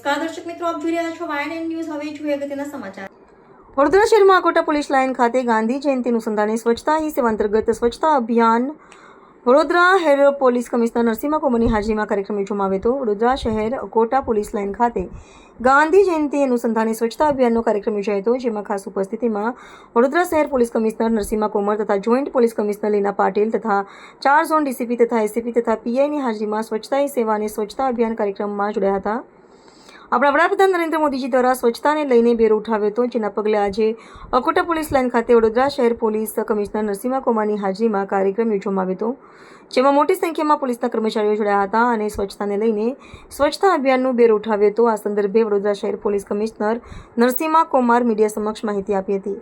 નમસ્કાર, દર્શક મિત્રો, આપ જોઈ રહ્યા છો વાયન ન્યૂઝ હવે જોઈએ અગત્યના સમાચાર. વડોદરા શહેરમાં અકોટા પોલીસ લાઇન ખાતે ગાંધી જયંતિ અનુસંધાને સ્વચ્છતા હી સેવા અંતર્ગત સ્વચ્છતા અભિયાન વડોદરા હેર પોલીસ કમિશનર નરસિંહ કોમરની હાજરીમાં કાર્યક્રમ યોજવામાં આવ્યો હતો. વડોદરા શહેર અકોટા પોલીસ લાઇન ખાતે ગાંધી જયંતિ અનુસંધાને સ્વચ્છતા અભિયાનનો કાર્યક્રમ યોજાયો હતો, જેમાં ખાસ ઉપસ્થિતિમાં વડોદરા શહેર પોલીસ કમિશનર નરસિંહ કોમર તથા joint police commissioner Leena Patil તથા ચાર ઝોન ડીસીપી તથા એસીપી તથા પીઆઈની હાજરીમાં સ્વચ્છતા સેવા અને સ્વચ્છતા અભિયાન કાર્યક્રમમાં જોડાયા હતા. આપણા વડાપ્રધાન નરેન્દ્ર મોદીજી દ્વારા સ્વચ્છતાને લઈને બેરો ઉઠાવ્યો હતો, જેના પગલે આજે અકોટા પોલીસ લાઇન ખાતે વડોદરા શહેર પોલીસ કમિશનર નરસિંહા કોમાની હાજરીમાં કાર્યક્રમ યોજવામાં આવ્યો હતો, જેમાં મોટી સંખ્યામાં પોલીસના કર્મચારીઓ જોડાયા હતા અને સ્વચ્છતાને લઈને સ્વચ્છતા અભિયાનનું બેરો ઉઠાવ્યો હતો. આ સંદર્ભે વડોદરા શહેર police commissioner Narsimha Komar media સમક્ષ માહિતી આપી હતી.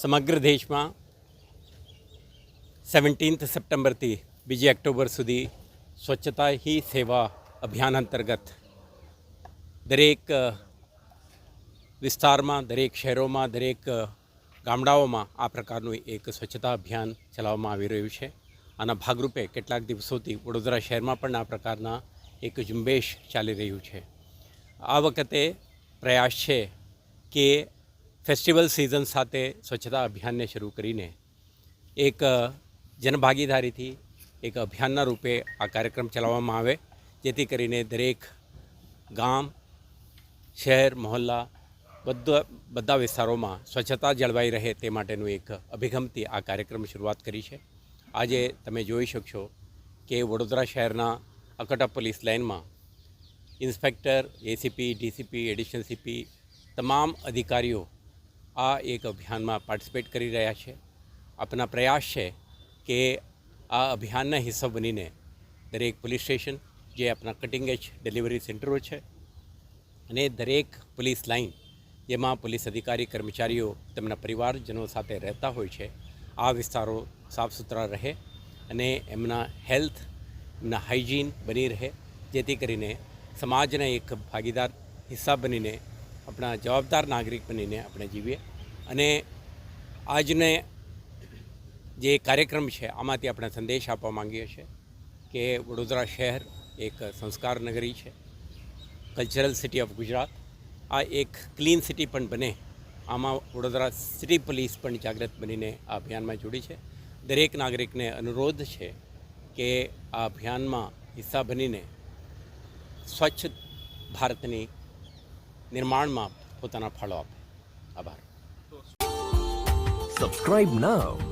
સમગ્ર દેશમાં સેવન્ટીન્થ સપ્ટેમ્બરથી બીજી ઓક્ટોબર સુધી સ્વચ્છતા હી સેવા અભિયાન અંતર્ગત દરેક વિસ્તારમાં, દરેક શહેરોમાં, દરેક ગામડાઓમાં આ પ્રકારનું એક સ્વચ્છતા અભિયાન ચલાવવામાં આવી રહ્યું છે. આના ભાગરૂપે કેટલાક દિવસોથી વડોદરા શહેરમાં પણ આ પ્રકારના એક ઝુંબેશ ચાલી રહ્યું છે. આ વખતે પ્રયાસ છે કે ફેસ્ટિવલ સિઝન સાથે સ્વચ્છતા અભિયાનને શરૂ કરીને એક જનભાગીદારીથી એક અભિયાનના રૂપે આ કાર્યક્રમ ચલાવવામાં આવે. જેથી કરીને દરેક ગામ, શહેર, મહોલ્લા, બધા બધા વિસ્તારોમાં સ્વચ્છતા જળવાઈ રહે તે માટેનું એક અભિગમથી આ કાર્યક્રમ શરૂઆત કરી છે. આજે તમે જોઈ શકશો કે વડોદરા શહેરના અકટા પોલીસ લાઇનમાં inspector, ACP, DCP, additional CP તમામ અધિકારીઓ આ એક અભિયાનમાં પાર્ટિસિપેટ કરી રહ્યા છે. આપના પ્રયાસ છે કે આ અભિયાનના હિસ્સો બનીને દરેક પોલીસ સ્ટેશન જે આપણા કટિંગ એજ ડિલિવરી સેન્ટરો છે અને દરેક પોલીસ લાઇન જેમાં પોલીસ અધિકારી, કર્મચારીઓ, તેમના પરિવારજનો સાથે રહેતા હોય છે, આ વિસ્તારો સાફ સુથરા રહે અને એમના હેલ્થ એમના હાઇજીન બની રહે, જેથી કરીને સમાજના એક ભાગીદાર હિસ્સા બનીને આપણા જવાબદાર નાગરિક બનીને આપણે જીવીએ અને આજને જે કાર્યક્રમ છે, આમાંથી આપણે સંદેશ આપવા માંગીએ છીએ કે વડોદરા શહેર એક સંસ્કાર નગરી છે કલ્ચરલ સિટી ઓફ ગુજરાત આ એક ક્લીન સિટી પણ બને. આમાં વડોદરા સિટી પોલીસ પણ જાગૃત બનીને આ અભિયાનમાં જોડી છે. દરેક નાગરિકને અનુરોધ છે કે આ અભિયાનમાં હિસ્સા બનીને સ્વચ્છ ભારતની નિર્માણમાં પોતાના ફાળો આપે. આભાર. Subscribe now